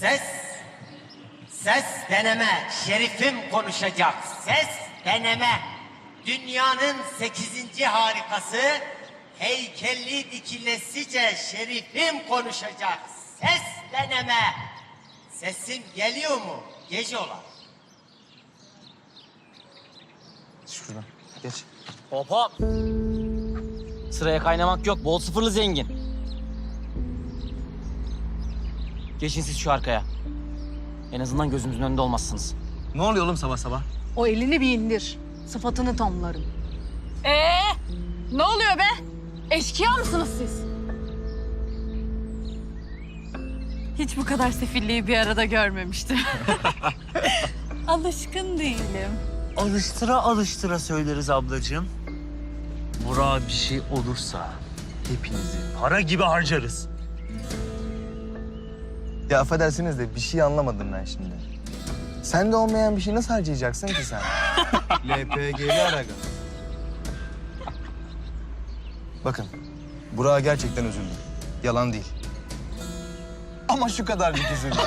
Ses. Ses deneme. Şerifim konuşacak. Ses deneme. Dünyanın sekizinci harikası heykelli dikilesice şerifim konuşacak. Ses deneme. Sesim geliyor mu? Gece olan. Şuradan geç. Hop hop. Sıraya kaynamak yok. Bol sıfırlı zengin. Geçin siz şu arkaya. En azından gözümüzün önünde olmazsınız. Ne oluyor oğlum sabah sabah? O elini bir indir. Sıfatını tamlarım. Ee, ne oluyor be? Eşkıya mısınız siz? Hiç bu kadar sefilliği bir arada görmemiştim. Alışkın değilim. Alıştıra alıştıra söyleriz ablacığım. Burak'a bir şey olursa hepinizi para gibi harcarız. Ya affedersiniz de bir şey anlamadım ben şimdi. Sende olmayan bir şey nasıl harcayacaksın ki sen? LPG'li Araga. Bakın, Burak'a gerçekten üzüldüm. Yalan değil. Ama şu kadarcık üzüldüm.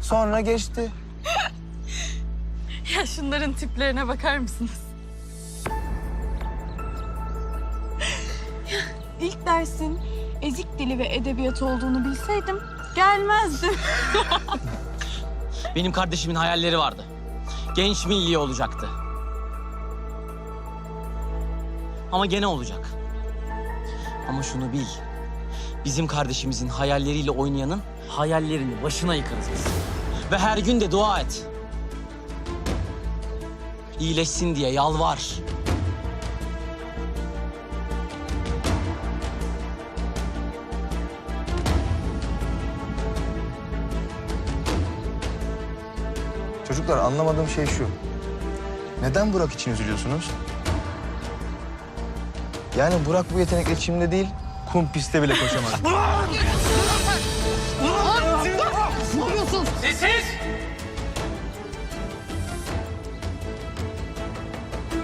Sonra geçti. Ya şunların tiplerine bakar mısınız? İlk dersin ezik dili ve edebiyatı olduğunu bilseydim gelmezdim. Benim kardeşimin hayalleri vardı. Genç milli olacaktı. Ama gene olacak. Ama şunu bil. Bizim kardeşimizin hayalleriyle oynayanın hayallerini başına yıkarız biz. Ve her gün de dua et. İyileşsin diye yalvar. Çocuklar anlamadığım şey şu. Neden Burak için üzülüyorsunuz? Yani Burak bu yetenekle çimde değil, kum pistte bile koşamaz. Sessiz!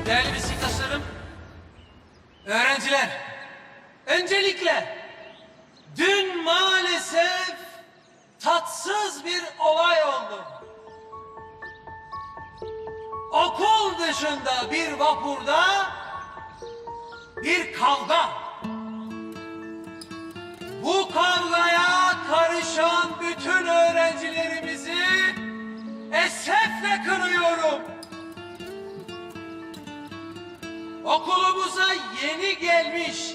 Değerli meslektaşlarım, öğrenciler, öncelikle dün maalesef tatsız bir olay oldu. Dışında bir vapurda bir kavga. Bu kavgaya karışan bütün öğrencilerimizi esefle kınıyorum. Okulumuza yeni gelmiş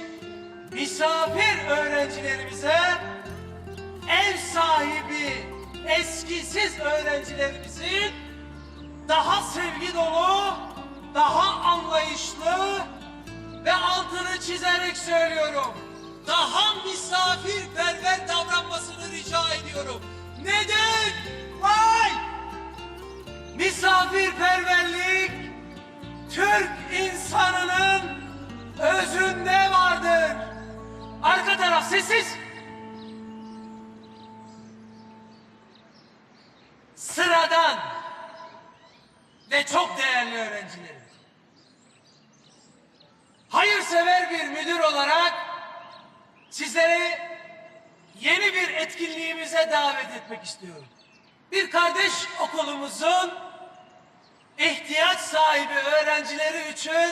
misafir öğrencilerimize ev sahibi eskisiz öğrencilerimizin daha sevgi dolu, daha anlayışlı ve altını çizerek söylüyorum. Daha misafirperver davranmasını rica ediyorum. Neden? Vay! Misafirperverlik Türk insanının özünde vardır. Arka taraf sessiz. Sizleri yeni bir etkinliğimize davet etmek istiyorum. Bir kardeş okulumuzun ihtiyaç sahibi öğrencileri için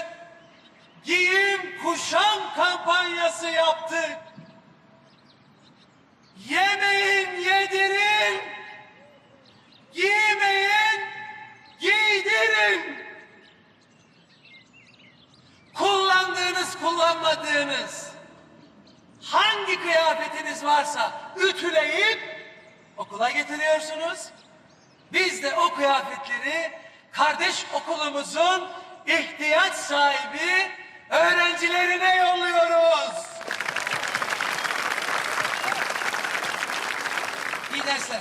giyim kuşam kampanyası yaptık. Yemeyin yedirin, giymeyin giydirin. Kullandığınız kullanmadığınız hangi kıyafetiniz varsa ütüleyip okula getiriyorsunuz. Biz de o kıyafetleri kardeş okulumuzun ihtiyaç sahibi öğrencilerine yolluyoruz. İyi dersler.